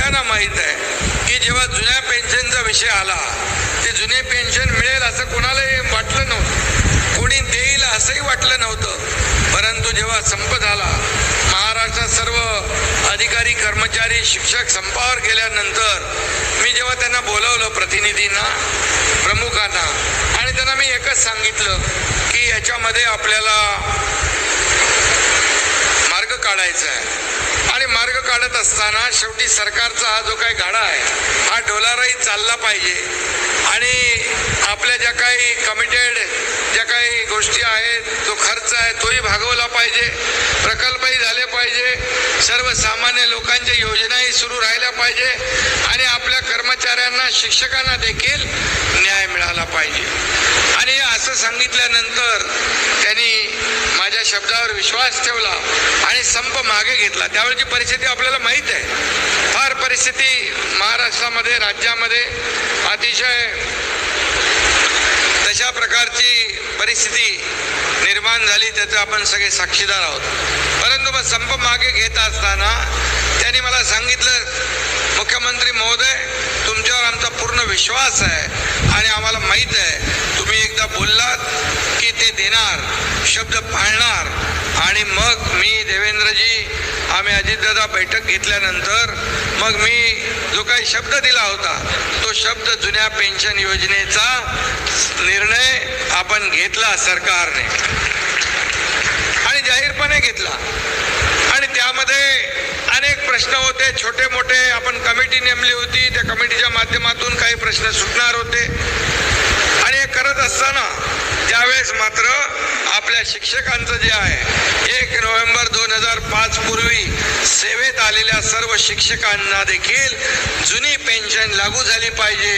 सगळ्यांना माहीत आहे की जेव्हा जुन्या पेन्शनचा विषय आला ते जुने पेन्शन मिळेल असं कोणालाही वाटलं नव्हतं. कोणी देईल असंही वाटलं नव्हतं. परंतु जेव्हा संप झाला महाराष्ट्रात सर्व अधिकारी कर्मचारी शिक्षक संपावर गेल्यानंतर मी जेव्हा त्यांना बोलवलं प्रतिनिधींना प्रमुखांना आणि त्यांना मी एकच सांगितलं की याच्यामध्ये आपल्याला मार्ग काढायचा आहे. आणि मार्ग काढत असताना शेवटी सरकारचा हा जो काही गाडा आहे हा डोलारही चालला पाहिजे. आणि आपल्या ज्या काही कमिटेड ज्या काही गोष्टी आहेत जो खर्च आहे तोही भागवला पाहिजे. प्रकल्पही झाले पाहिजे. सर्वसामान्य लोकांच्या योजनाही सुरू राहिल्या पाहिजे. आणि आपल्या कर्मचाऱ्यांना शिक्षकांना देखील न्याय मिळाला पाहिजे. आणि असं सांगितल्यानंतर त्यांनी शब्दावर विश्वास ठेवला आणि संप मागे घेतला. त्यावेळची परिस्थिती आपल्याला माहीत आहे. फार परिस्थिती महाराष्ट्रामध्ये राज्यामध्ये अतिशय तशा प्रकारची परिस्थिती निर्माण झाली त्याचं आपण सगळे साक्षीदार आहोत. परंतु मग संप मागे घेत असताना त्यांनी मला सांगितलं मुख्यमंत्री महोदय तुमच्यावर आमचा पूर्ण विश्वास आहे आणि आम्हाला माहीत आहे. तुम्ही एकदा बोललात की ते देणार. शब्द पाळणार आणि मग मी देवेंद्रजी आम्ही अजितदादा बैठक घेतल्यानंतर मग मी जो काही शब्द दिला होता तो शब्द जुन्या पेन्शन योजनेचा निर्णय आपण घेतला सरकारने. आणि जाहीरपणे घेतला. आणि त्यामध्ये अनेक प्रश्न होते छोटे मोठे आपण कमिटी नेमली होती त्या कमिटीच्या माध्यमातून काही प्रश्न सुटणार होते. आणि हे करत असताना त्यावेळेस मात्र आपल्या शिक्षकांचं जे आहे एक नोव्हेंबर दोन हजार पाच पूर्वी सेवेत आलेल्या सर्व शिक्षकांना देखील जुनी पेन्शन लागू झाली पाहिजे.